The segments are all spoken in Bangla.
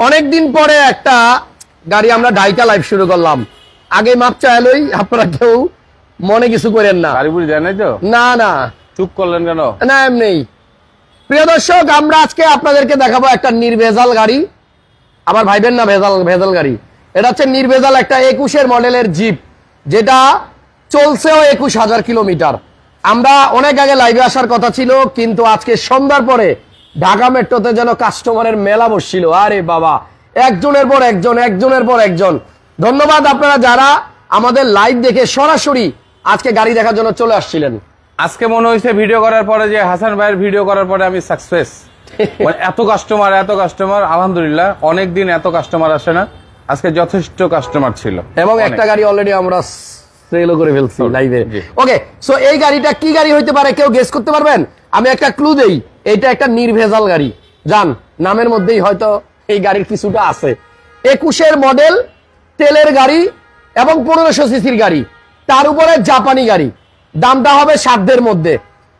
অনেকদিন পরে একটা গাড়ি আমরা ডাইকা লাইভ শুরু করলাম। আগে মাপ চাইলই আপনারা কেউ মনে কিছু করেন না। গাড়ি দেয় নাই তো? না না। চুপ করলেন কেন? না এমনি। প্রিয় দর্শক আমরা আজকে আপনাদেরকে দেখাবো একটা নির্ভেজাল গাড়ি। আমার ভাইবেন না ভেজাল ভেজাল গাড়ি। এটা হচ্ছে নির্ভেজাল একটা একুশের মডেলের জিপ যেটা চলছেও একুশ হাজার কিলোমিটার। আমরা অনেক আগে লাইভে আসার কথা ছিল কিন্তু আজকে সন্ধ্যার পরে ঢাকা মেট্রোতে যেন কাস্টমারের মেলা বসছিল। আরে বাবা একজনের পর একজন একজনের পর একজন। ধন্যবাদ আপনারা যারা আমাদের লাইভ দেখে সরাসরি আজকে গাড়ি দেখার জন্য চলে আসছিলেন। আজকে মনে হয়েছে ভিডিও করার পরে যে হাসান ভাইয়ের ভিডিও করার পরে আমি সাকসেস এত কাস্টমার এত কাস্টমার আলহামদুলিল্লাহ অনেক দিন এত কাস্টমার আসে না। আজকে যথেষ্ট কাস্টমার ছিল। এবং একটা গাড়ি অলরেডি আমরা সেলও করে ফেলছি লাইভে ওকে সো এই গাড়িটা কি গাড়ি হইতে পারে কেউ গেস করতে পারবেন? আমি একটা ক্লু দেই। এটা একটা নির্ভেজাল গাড়ি। জান নামের মধ্যেই হয়তো এই গাড়ির কিছুটা আছে। একুশের মডেল তেলের গাড়ি এবং পনেরোশো সিসির গাড়ি। তার উপরে জাপানি গাড়ি। দামটা হবে সাধ্যের মধ্যে।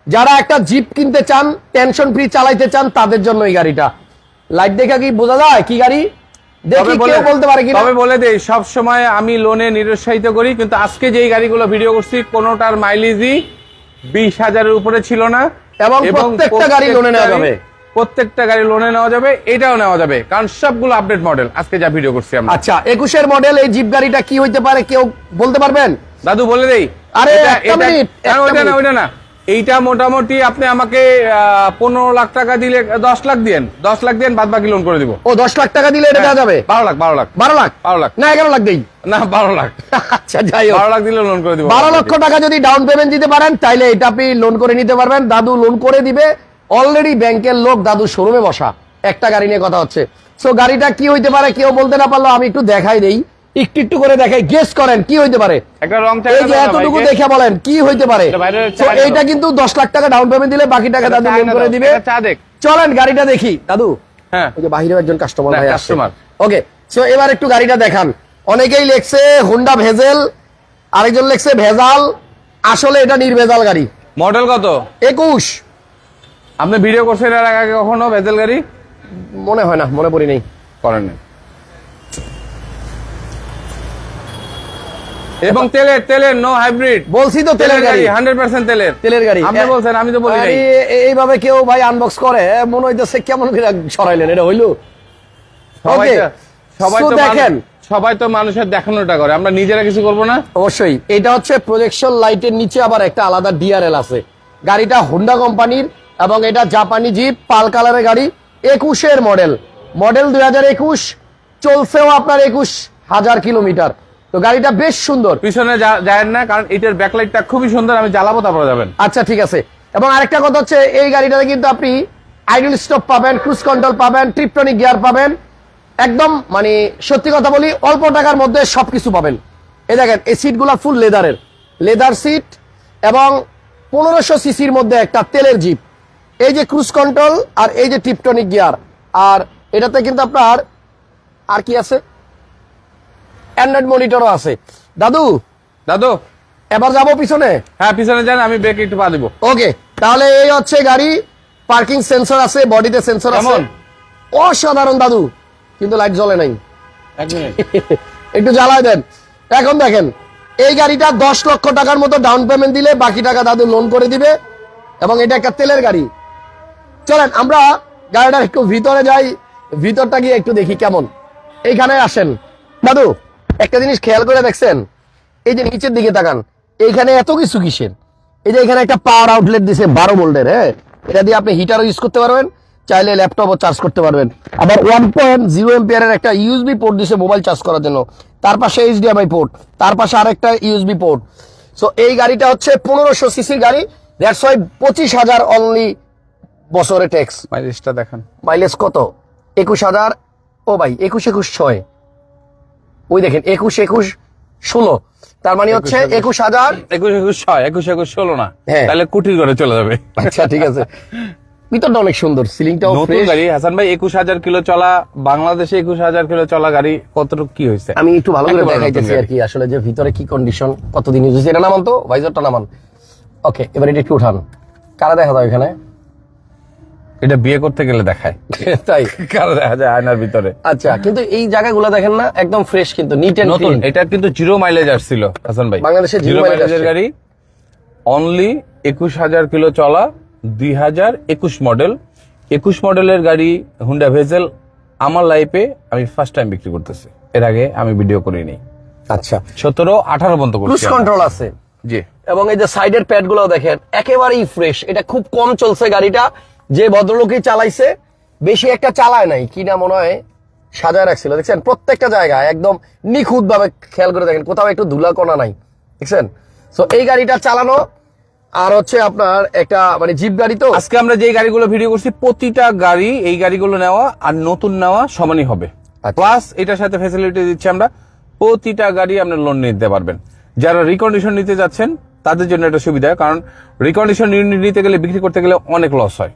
যারা একটা জিপ কিনতে চান টেনশন ফ্রি চালাইতে চান তাদের জন্য এই গাড়িটা। লাইট দেখা কি বোঝা যায়? কি গাড়ি? দেখি কেউ বলতে পারে কি তবে বলে দেই সব সময় আমি লোনে নিরুৎসাহিত করি কিন্তু আজকে যেই গাড়িগুলো ভিডিও করছি কোনোটার মাইলেজই বিশ হাজারের উপরে ছিল না। এবং প্রত্যেকটা গাড়ি লোনে নেওয়া যাবে। প্রত্যেকটা গাড়ি লোনে নেওয়া যাবে এটাও নেওয়া যাবে। কারণ সবগুলো আপডেট মডেল আজকে যা ভিডিও করছি আমরা। আচ্ছা একুশের মডেল এই জিপ গাড়িটা কি হইতে পারে কেউ বলতে পারবেন? দাদু বলে দেই। আরে, এটা- না। ওইটা না। এইটা মোটামুটি আপনি আমাকে পনেরো লাখ টাকা দিলে দশ লাখ দিয়েন। দশ লাখ দিয়েন বাদ বাকি লোন করে দিব। ও দশ লাখ টাকা দিলে এটা দেওয়া যাবে? বারো লাখ বারো লাখ। বারো লাখ? বারো লাখ। না এগারো লাখ দেই। না বারো লাখ। আচ্ছা যাই হোক। বারো লাখ দিলে লোন করে দিব। বারো লক্ষ টাকা যদি ডাউন পেমেন্ট দিতে পারেন তাইলে এটা আপনি লোন করে নিতে পারবেন। দাদু লোন করে দিবে। অলরেডি ব্যাংকের লোক দাদু শোরুমে বসা। একটা গাড়ি নিয়ে কথা হচ্ছে। সো গাড়িটা কি হইতে পারে কেউ বলতে না পারল আমি একটু দেখাই দেই। একটু একটু করে দেখাই গেস করেন কি হইতে পারে? এই যে এতটুকু দেখে বলেন কি হইতে পারে। এইটা কিন্তু দশ লাখ টাকা ডাউন পেমেন্ট দিলে বাকি টাকা দাদু লোন করে দিবে। চলেন গাড়িটা দেখি। দাদু হ্যাঁ। ওই যে বাহিরেও একজন কাস্টমার ভাই customer। ওকে সো এবার একটু গাড়িটা দেখান। অনেকেই লেখছে হোন্ডা ভেজেল আরেকজন লেখছে ভেজাল। আসলে এটা নির্ভেজাল গাড়ি। মডেল কত? একুশ। আপনি ভিডিও করছেন এর আগে কখনো ভেজেল গাড়ি? মনে হয় না মনে পড়ি নেই। করেন নাই। এবং তেলের তেলের নো হাইব্রিড বলছি তো তেলের গাড়ি হান্ড্রেড পার্সেন্ট তেলের। তেলের গাড়ি। আপনি বলছেন আমি তো বলি এইভাবে কেউ ভাই আনবক্স করে মনে হইতেছে কেমন করে সরাইলেন এটা হইল? সবাই সবাই তো দেখেন। সবাই তো মানুষের দেখানোটা করে। আমরা নিজেরা কিছু করব না? অবশ্যই। এটা হচ্ছে প্রজেকশন লাইটের নিচে আবার একটা আলাদা ডিআরএল আছে। গাড়িটা হোন্ডা কোম্পানির এবং এটা জাপানি জিপ পাল কালারের গাড়ি একুশের মডেল মডেল দুই হাজার একুশ চলছেও আপনার একুশ হাজার কিলোমিটার। তো গাড়িটা বেশ সুন্দর। পিছনে যায় না কারণ এটার ব্যাকলাইটটা খুবই সুন্দর আমি জ্বালাবো তারপরে যাবেন। আচ্ছা ঠিক আছে। এবং আরেকটা কথা হচ্ছে এই গাড়িটাতে কিন্তু আপনি আইডল স্টপ পাবেন ক্রুজ কন্ট্রোল পাবেন ট্রিপটনিক গিয়ার পাবেন। একদম মানে সত্যি কথা বলি অল্প টাকার মধ্যে সবকিছু পাবেন। এই দেখেন এই সিটগুলো ফুল লেদারের লেদার সিট এবং পনেরোশো সিসির মধ্যে একটা তেলের জিপ এই যে ক্রুজ কন্ট্রোল আর এই যে টিপটনিক গিয়ার আর এটাতে কিন্তু আপনার আর কি আছে? অ্যান্ড্রয়েড মনিটরও আছে। দাদু দাদু। এবার যাব পিছনে? হ্যাঁ পিছনে যান আমি ব্রেক একটু পা দিব। ওকে তাহলে এই হচ্ছে গাড়ি পার্কিং সেন্সর আছে বডিতে সেন্সর আছে? অসাধারণ দাদু। কিন্তু লাইট জ্বলে নাই। এক মিনিট একটু জ্বালায় দেন। এখন দেখেন এই গাড়িটা দশ লক্ষ টাকার মতো ডাউন পেমেন্ট দিলে বাকি টাকা দাদু লোন করে দিবে এবং এটা একটা তেলের গাড়ি। চলেন আমরা গাড়িটার একটু ভিতরে যাই ভিতরটা গিয়ে একটু দেখি কেমন। এইখানে আসেন। দাদু একটা জিনিস খেয়াল করে দেখছেন? এই যে নিচের দিকে তাকান এইখানে এত কিছু কিসের? এই যে এখানে একটা পাওয়ার আউটলেট দিছে বারো ভোল্টের হ্যাঁ? এটা দিয়ে আপনি হিটারও ইউজ করতে পারবেন চাইলে ল্যাপটপও চার্জ করতে পারবেন। আবার ওয়ান পয়েন্ট জিরো এম্পিয়ারের একটা ইউএসবি পোর্ট দিছে মোবাইল চার্জ করার জন্য। তার পাশে এইচডিএমআই পোর্ট তার পাশে আরেকটা ইউএসবি পোর্ট সো এই গাড়িটা হচ্ছে পনেরোশো সিসির গাড়ি দ্যাটস ওয়াই পঁচিশ হাজার অনলি বছরে ট্যাক্স মাইলেজটা দেখান। মাইলেজ কত? একুশ হাজার ও ভাই একুশ একুশ ছয়। ওই দেখেন একুশ একুশ ষোলো। তার মানে হচ্ছে একুশ হাজার একুশ একুশ ছয় একুশ একুশ ষোলো না। হ্যাঁ। তাহলে কুটির ঘরে চলে যাবে। আচ্ছা ঠিক আছে। ভিতরটা অনেক সুন্দর সিলিংটাও নতুন গাড়ি। হাসান ভাই একুশ হাজার কিলো চলা বাংলাদেশে একুশ হাজার কিলো চলা গাড়ি কতটুকু কি হয়েছে? আমি একটু ভালো করে দেখাইতেছি আর কি আসলে যে ভিতরে কি কন্ডিশন কতদিন ইউজ হয়েছে এটা নামান তো? ভাইজারটা নামান। ওকে এবার এটা একটু উঠান। কারা দেখা যায় এখানে? এটা বিয়ে করতে গেলে দেখায়। তাই? কারও দেখা যায় আয়নার ভিতরে। আচ্ছা কিন্তু এই জায়গাগুলো দেখেন না একদম ফ্রেশ কিন্তু নিট এন্ড নতুন এটা কিন্তু জিরো মাইলেজ আসছিল হাসান ভাই। বাংলাদেশে জিরো মাইলেজের গাড়ি অনলি একুশ হাজার কিলো চলা দুই হাজার একুশ মডেল একুশ মডেলের গাড়ি হুন্ডা ভেজেল আমার লাইফে আমি ফার্স্ট টাইম বিক্রি করতেছি। এর আগে আমি ভিডিও করিনি। আচ্ছা। সতেরো আঠারো পর্যন্ত ক্রুজ কন্ট্রোল আছে। জি। এবং এই যে সাইডের প্যাডগুলো দেখেন একেবারেই ফ্রেশ এটা খুব কম চলছে গাড়িটা। যে ভদ্রলোকই চালাইছে বেশি একটা চালায় নাই। কি না মনে হয় সাজায় রাখছিল। দেখছেন? প্রত্যেকটা জায়গায় একদম নিখুঁত ভাবে খেয়াল করে দেখেন কোথাও একটু ধুলা কণা নাই। দেখছেন? তো এই গাড়িটা চালানো আর হচ্ছে আপনার একটা মানে জিপ গাড়ি তো। আজকে আমরা যে গাড়িগুলো ভিডিও করছি প্রতিটা গাড়ি এই গাড়িগুলো নেওয়া আর নতুন নেওয়া সমানই হবে। আচ্ছা। প্লাস এটার সাথে ফেসিলিটি দিচ্ছি আমরা প্রতিটা গাড়ি আপনি লোন নিতে পারবেন। যারা রিকন্ডিশন নিতে যাচ্ছেন তাদের জন্য এটা সুবিধা কারণ রিকন্ডিশন নিতে গেলে বিক্রি করতে গেলে অনেক লস হয়।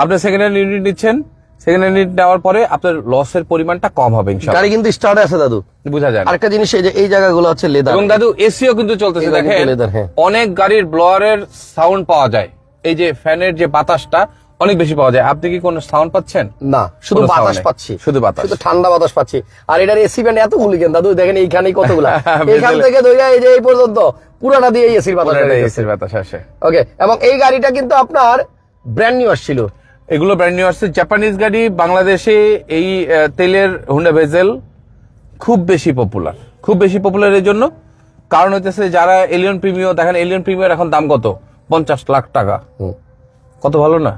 আপনি সেকেন্ড হ্যান্ড ইউনিট নিচ্ছেন সেকেন্ড হ্যান্ড ইউনিট নেওয়ার পরে আপনার লসের পরিমাণটা কম হবে ইনশাআল্লাহ। গাড়ি কিন্তু স্টার্ট আছে দাদু। বোঝা যায়। আরেকটা জিনিস এই যে এই জায়গাগুলো হচ্ছে লেদার এবং দাদু এসিও কিন্তু চলতেছে দেখেন হ্যাঁ। অনেক গাড়ির ব্লোয়ারের সাউন্ড পাওয়া যায়। এই যে ফ্যানের যে বাতাসটা অনেক বেশি পাওয়া যায়। আপনি কি কোনো সাউন্ড পাচ্ছেন? না শুধু বাতাস পাচ্ছি। শুধু বাতাস। শুধু ঠান্ডা বাতাস পাচ্ছি। আর এটার এসি ব্যান্ড এতগুলি কেন দাদু দেখেন এইখানেই কতগুলা। এইখান থেকে ধরে এই যে এই পর্যন্ত পুরাটা দিয়ে এসির বাতাস এসির বাতাস আসে। ওকে এবং এই গাড়িটা কিন্তু আপনার ব্র্যান্ড নিউ আসছিল। এগুলো ব্র্যান্ড নিউ আসছে। জাপানিজ গাড়ি বাংলাদেশে এই তেলের হুন্ডা ভেজেল খুব বেশি পপুলার খুব বেশি পপুলার এর জন্য। কারণ হচ্ছে যারা এলিয়ন প্রিমিয়ার দেখেন এলিয়ন প্রিমিয়ার এখন দাম কত? পঞ্চাশ লাখ টাকা। কত ভালো না?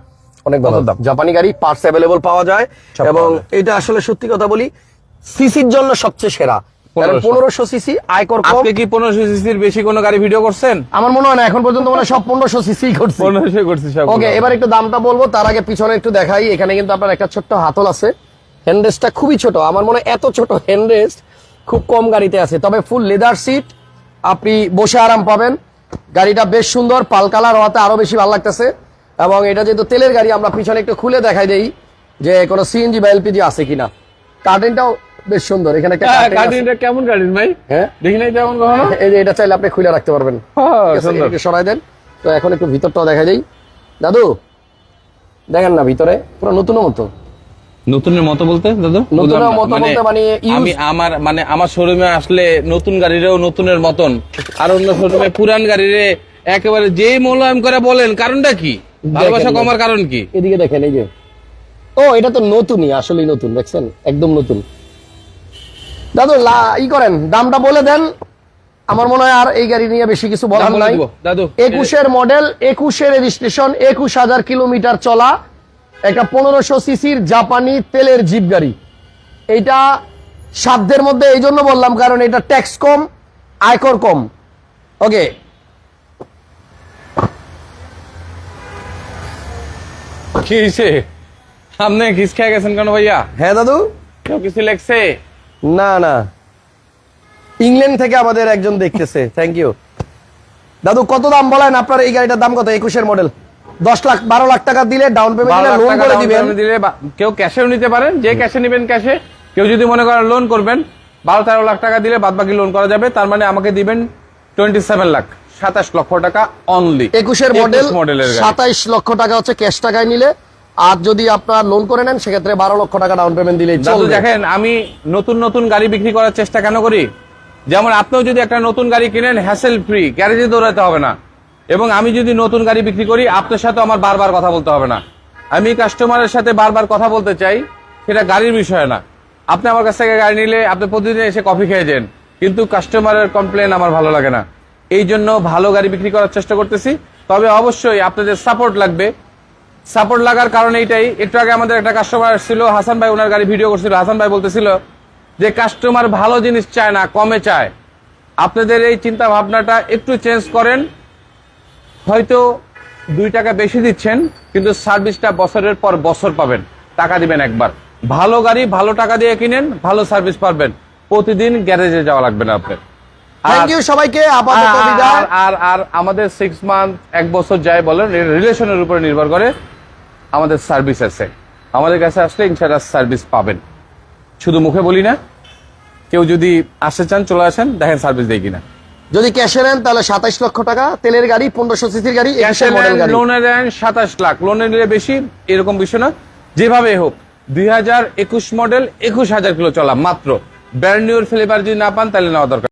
অনেক ভালো। দাম? জাপানি গাড়ি পার্টস অ্যাভেলেবল পাওয়া যায়। এবং এটা আসলে সত্যি কথা বলি সিসির জন্য সবচেয়ে সেরা। কারণ 1500 পনেরোশো। সিসি আয়কর আপনি কি পনেরোশো সিসির বেশি কোনো গাড়ি ভিডিও করছেন? আমার মনে হয় না এখন পর্যন্ত মানে সব পনেরোশো সিসি করছে। পনেরোশো করছি সব ওকে এবার একটু দামটা বলব তার আগে পিছনে একটু দেখাই এখানে কিন্তু আপনার একটা ছোট্ট হাতল আছে। হ্যান্ডরেস্টটা খুবই ছোট আমার মনে হয় এত ছোট হ্যান্ডরেস্ট খুব কম গাড়িতে আছে। তবে ফুল লেদার সিট আপনি বসে আরাম পাবেন। গাড়িটা বেশ সুন্দর পাল কালার হওয়াতে আরও বেশি ভালো লাগতেছে। এবং এটা যেহেতু তেলের গাড়ি আমরা পিছনে একটু খুলে দেখাই দেই যে কোনো সিএনজি বা এলপিজি আছে কিনা। কার্টেনটাও বেশ সুন্দর এখানে। কার্ডিনটা কেমন গাড়ি ভাই? হ্যাঁ? দেখি নাই তেমন কখনো? এই যে এটা চাইলে আপনি খুলে রাখতে পারবেন। হ্যাঁ, সুন্দর। সরাই দেন। তো এখন একটু ভিতরটাও দেখা দেই। দাদু দেখেন না ভিতরে পুরো নতুন মতো। নতুনের মতো বলতে দাদু? নতুনের মতো বলতে মানে আমি আমার মানে আমার শোরুমে আসলে নতুন গাড়িরেও নতুনের মতন। আর অন্য শোরুমে পুরান গাড়িরে একেবারে যেই মোলায়েম করে বলেন কারণটা কি? ভালোবাসা কমার কারণ কি? এদিকে দেখেন এই যে। ও এটা তো নতুনই আসলেই নতুন দেখছেন? একদম নতুন। দাদু ই করেন দামটা বলে দেন। আমার মনে হয় আর এই গাড়ি নিয়ে বেশি কিছু বলার নাই। দাদু একুশের মডেল একুশের রেজিস্ট্রেশন একুশ হাজার কিলোমিটার চলা। একটা পনেরোশো সিসির জাপানি তেলের জিপ গাড়ি। এইটা সাধ্যের মধ্যে এই জন্য বললাম কারণ এটা ট্যাক্স কম আয়কর কম। ওকে কি হয়েছে আপনি ঘিস খেয়ে গেছেন কেন ভাইয়া? হ্যাঁ দাদু। কেউ কিছু লেখছে? না না। ইংল্যান্ড থেকে আমাদের একজন দেখতেছে। থ্যাংক ইউ দাদু কত দাম বলেন? আপনার এই গাড়িটার দাম কত? একুশের মডেল দশ লাখ বারো লাখ টাকা দিলে ডাউন পেমেন্ট লোন করে দিবেন। দিলে কেউ ক্যাশেও নিতে পারেন যে ক্যাশে নেবেন ক্যাশে কেউ যদি মনে করেন লোন করবেন বারো তেরো লাখ টাকা দিলে বাদ বাকি লোন করা যাবে তার মানে আমাকে দিবেন টোয়েন্টি সেভেন লাখ সাতাশ লক্ষ টাকা অনলি একুশের মডেল মডেলের। সাতাইশ লক্ষ টাকা হচ্ছে ক্যাশ টাকায় নিলে। আর যদি আপনার লোন করে নেন সেক্ষেত্রে বারো লক্ষ টাকা ডাউন পেমেন্ট চলবে। দেখেন আমি নতুন নতুন গাড়ি বিক্রি করার চেষ্টা কেন করি? যেমন আপনিও যদি একটা নতুন গাড়ি কিনেন হ্যাসেল ফ্রি গ্যারেজে দৌড়াতে হবে না। এবং আমি যদি নতুন গাড়ি বিক্রি করি আপনার সাথে আমার বারবার কথা বলতে হবে না। আমি কাস্টমারের সাথে বারবার কথা বলতে চাই সেটা গাড়ির বিষয় না। আপনি আমার কাছ থেকে গাড়ি নিলে আপনি প্রতিদিন এসে কফি খেয়ে যান। কিন্তু কাস্টমারের কমপ্লেন আমার ভালো লাগে না। এই জন্য ভালো গাড়ি বিক্রি করার চেষ্টা করতেছি। তবে অবশ্যই আপনাদের সাপোর্ট লাগবে। সাপোর্ট লাগার কারণ এইটাই। একটু আগে আমাদের একটা কাস্টমার ছিল হাসান ভাই ওনার গাড়ি ভিডিও করছিল। হাসান ভাই বলতেছিল যে কাস্টমার ভালো জিনিস চায় না কমে চায়। আপনাদের এই চিন্তা ভাবনাটা একটু চেঞ্জ করেন। হয়তো দুই টাকা বেশি দিচ্ছেন কিন্তু সার্ভিসটা বছরের পর বছর পাবেন। টাকা দিবেন একবার। ভালো গাড়ি ভালো টাকা দিয়ে কিনেন ভালো সার্ভিস পাবেন। প্রতিদিন গ্যারেজে যাওয়া লাগবে না আপনার। থ্যাংক ইউ সবাইকে আপাতত আর- বিদায়। আর- আর আর আমাদের সিক্স মান্থ এক বছর যায় বলেন রিলেশনের উপরে নির্ভর করে। আমাদের সার্ভিস আছে। আমাদের কাছে আসলে ইনশাআল্লাহ সার্ভিস পাবেন। শুধু মুখে বলি না কেউ যদি আসতে চান চলে আসেন দেখেন সার্ভিস দেয় কিনা। যদি ক্যাশে নেন তাহলে সাতাইশ লক্ষ টাকা তেলের গাড়ি পনেরোশো সিসির গাড়ি ক্যাশে মডেল গাড়ি। লোনে দেন সাতাশ লাখ। লোনে নিলে বেশি এরকম বিষয় না। যেভাবে হোক দুই হাজার একুশ মডেল একুশ হাজার কিলো চলা মাত্র। ব্র্যান্ড নিউর ফ্লেভার যদি না পান তাহলে নেওয়া দরকার।